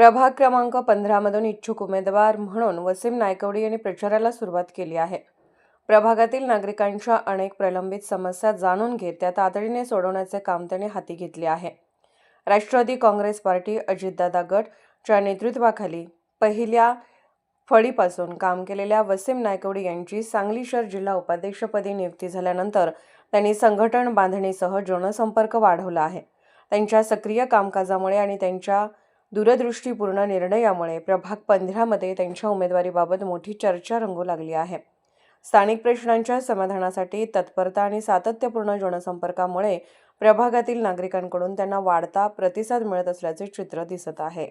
प्रभाग क्रमांक पंधरामधून इच्छुक उमेदवार म्हणून वसीम नायकवडी यांनी प्रचाराला सुरुवात केली आहे. प्रभागातील नागरिकांच्या अनेक प्रलंबित समस्या जाणून घेत त्या तातडीने सोडवण्याचे काम त्यांनी हाती घेतले आहे. राष्ट्रवादी काँग्रेस पार्टी अजितदादा गटच्या नेतृत्वाखाली पहिल्या फळीपासून काम केलेल्या वसीम नायकवडी यांची सांगली शहर जिल्हा उपाध्यक्षपदी नियुक्ती झाल्यानंतर त्यांनी संघटन बांधणीसह जनसंपर्क वाढवला आहे. त्यांच्या सक्रिय कामकाजामुळे आणि त्यांच्या दूरदृष्टीपूर्ण निर्णयामुळे प्रभाग पंधरामध्ये त्यांच्या उमेदवारीबाबत मोठी चर्चा रंगू लागली आहे. स्थानिक प्रश्नांच्या समाधानासाठी तत्परता आणि सातत्यपूर्ण जनसंपर्कामुळे प्रभागातील नागरिकांकडून त्यांना वाढता प्रतिसाद मिळत असल्याचे चित्र दिसत आहे.